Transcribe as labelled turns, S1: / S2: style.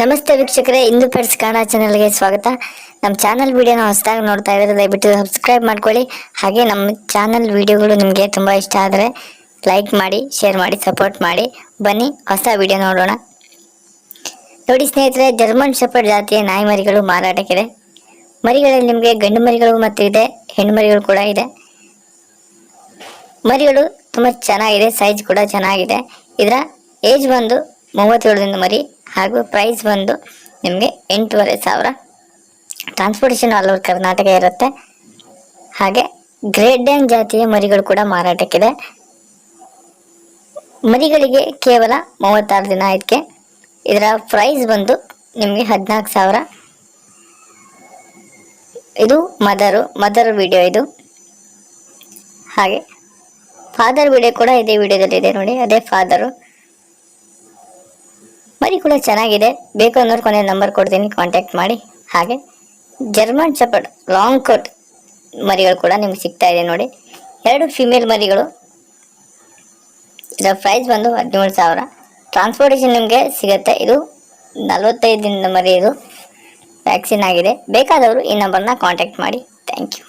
S1: ನಮಸ್ತೆ ವೀಕ್ಷಕರೇ, ಇಂದು ಪೆಟ್ಸ್ ಕನ್ನಡ ಚಾನಲ್ಗೆ ಸ್ವಾಗತ. ನಮ್ಮ ಚಾನಲ್ ವಿಡಿಯೋನ ಹೊಸದಾಗಿ ನೋಡ್ತಾ ಇದ್ರೆ ದಯವಿಟ್ಟು ಸಬ್ಸ್ಕ್ರೈಬ್ ಮಾಡ್ಕೊಳ್ಳಿ. ಹಾಗೆ ನಮ್ಮ ಚಾನಲ್ ವಿಡಿಯೋಗಳು ನಿಮಗೆ ತುಂಬ ಇಷ್ಟ ಆದರೆ ಲೈಕ್ ಮಾಡಿ ಶೇರ್ ಮಾಡಿ ಸಪೋರ್ಟ್ ಮಾಡಿ. ಬನ್ನಿ, ಹೊಸ ವಿಡಿಯೋ ನೋಡೋಣ. ನೋಡಿ ಸ್ನೇಹಿತರೆ ಜರ್ಮನ್ ಶೆಪರ್ಡ್ ಜಾತಿಯ ನಾಯಿ ಮರಿಗಳು ಮಾರಾಟಕ್ಕಿದೆ. ಮರಿಗಳಲ್ಲಿ ನಿಮಗೆ ಗಂಡು ಮರಿಗಳು ಮತ್ತು ಇದೆ, ಹೆಣ್ಣು ಮರಿಗಳು ಕೂಡ ಇದೆ. ಮರಿಗಳು ತುಂಬ ಚೆನ್ನಾಗಿದೆ ಸೈಜ್ ಕೂಡ ಚೆನ್ನಾಗಿದೆ. ಇದರ ಏಜ್ ಬಂದು ಮೂವತ್ತೇಳರಿಂದ ಮರಿ. ಹಾಗೂ ಪ್ರೈಸ್ ಬಂದು ನಿಮಗೆ ಎಂಟೂವರೆ ಸಾವಿರ ಟ್ರಾನ್ಸ್ಪೋರ್ಟೇಷನ್ ಆಲ್ ಓವರ್ ಕರ್ನಾಟಕ ಇರುತ್ತೆ. ಹಾಗೆ ಗ್ರೇಟ್ ಡ್ಯಾನ್ ಜಾತಿಯ ಮರಿಗಳು ಕೂಡ ಮಾರಾಟಕ್ಕಿದೆ. ಮರಿಗಳಿಗೆ ಕೇವಲ ಮೂವತ್ತಾರು ದಿನ ಇದಕ್ಕೆ ಇದರ ಪ್ರೈಸ್ ಬಂದು ನಿಮಗೆ ಹದಿನಾಲ್ಕು ಸಾವಿರ. ಇದು ಮದರು, ಮದರ್ ವಿಡಿಯೋ ಇದು. ಹಾಗೆ ಫಾದರ್ ವಿಡಿಯೋ ಕೂಡ ಇದೇ ವಿಡಿಯೋದಲ್ಲಿ ಇದೆ ನೋಡಿ, ಅದೇ ಫಾದರು ಮರಿ ಕೂಡ ಚೆನ್ನಾಗಿದೆ. ಬೇಕು ಅನ್ನೋರು ಕೊನೆ ನಂಬರ್ ಕೊಡ್ತೀನಿ ಕಾಂಟ್ಯಾಕ್ಟ್ ಮಾಡಿ. ಹಾಗೆ ಜರ್ಮನ್ ಚಪಡ್ ಲಾಂಗ್ ಕೋಟ್ ಮರಿಗಳು ಕೂಡ ನಿಮ್ಗೆ ಸಿಗ್ತಾ ಇದೆ ನೋಡಿ. ಎರಡು ಫಿಮೇಲ್ ಮರಿಗಳು. ಇದರ ಪ್ರೈಸ್ ಬಂದು ಹದಿನೇಳು ಸಾವಿರ. ಟ್ರಾನ್ಸ್ಪೋರ್ಟೇಷನ್ ನಿಮಗೆ ಸಿಗುತ್ತೆ. ಇದು ನಲವತ್ತೈದು ದಿನದ ಮರಿ ಇದು ವ್ಯಾಕ್ಸಿನ್ ಆಗಿದೆ. ಬೇಕಾದವರು ಈ ನಂಬರ್ನ ಕಾಂಟ್ಯಾಕ್ಟ್ ಮಾಡಿ. Thank you